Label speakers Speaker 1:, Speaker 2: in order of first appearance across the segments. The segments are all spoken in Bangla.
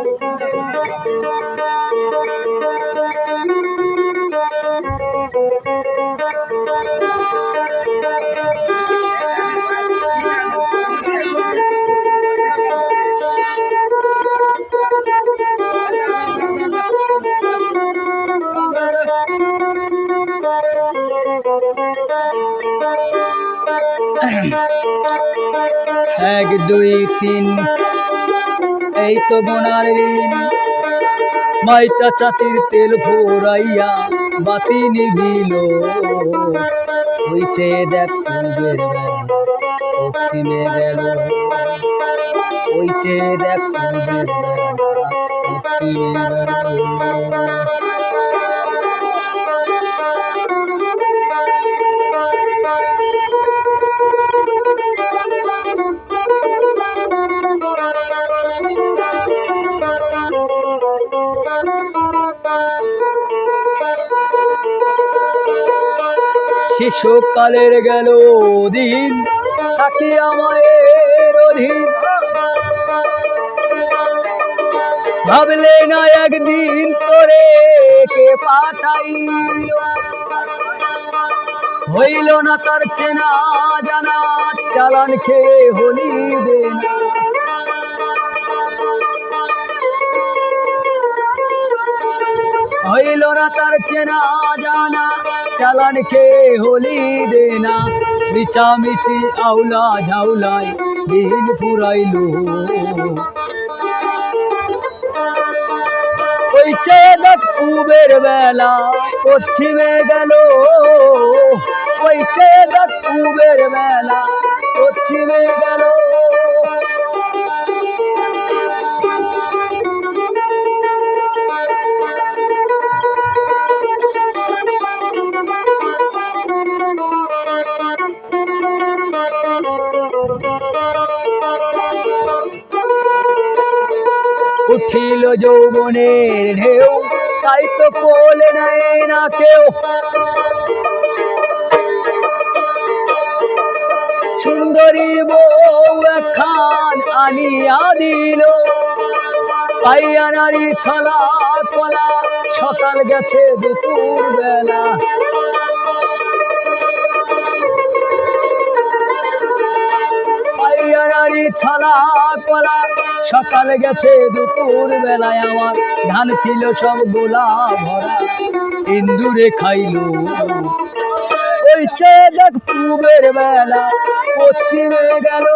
Speaker 1: এক দুই তিন। এই তো বোনার ঋণ। মাইটা চাতির তেল ভোরাইয়া বাতি নিবিল। হইছে দেখ কুবের বেলা পশ্চিমে গেল হইছে দেখ কুবের বেলা পশ্চিমে গেল শিশুকালের গেল দিন, থাকি আমায়ের অধীন। ভাবলে না একদিন তোরে কে পাঠাইল। হইল না তার চেনা জানা, চালান খেয়ে হলি হইল না তার চেনা জানা চালান খেয়ে হলি দেনা, মিছামিছি আউলা ঝাউলাই, দিন ফুরাইল। ওই চেদক পুবের বেলা পশ্চিমে গেল, ওই চেদক পুবের বেলা পশ্চিমে গেল। উঠিল যৌবনের ঢেউ, তাই তো কোলে নেয় না কেউ। সুন্দরী বউ একখান আনিয়া দিল, পাইয়া নারী ছলা কলা, সকাল গেছে দুপুর বেলা ছলা করা সকাল গেছে দুপুর বেলায় আমার। ধান ছিল সব গোলা ভরা। ইন্দুরে খাইলো। ওই চেয়ে দেখ পূবের বেলা পশ্চিমে গেল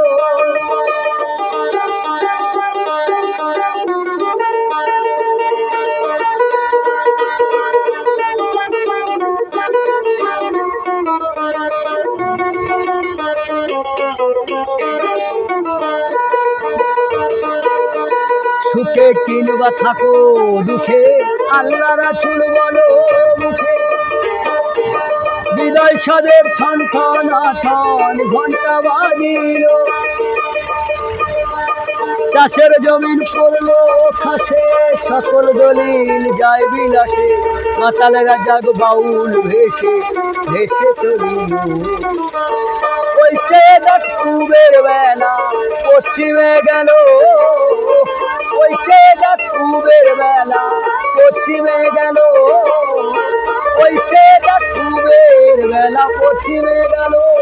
Speaker 1: সুখে কিনবা থাকো, দুঃখে আল্লাহ রাসুল বলো মুখে। বিদায় সাদেব ঠন ঠন ঠন ঘণ্টা বাজিল। চাষের জমিন পড়ল খাসে, সকল দলিল যায় বিলাসে। মাতালেরা জাগ বাউল ভেসে ভেসে চলিল। ওই চেদক কুবের বেলা, পশ্চিমে গেল কুবের বেলা পশ্চিমে গেল। ওই চেদক কুবের বেলা পশ্চিমে গেল।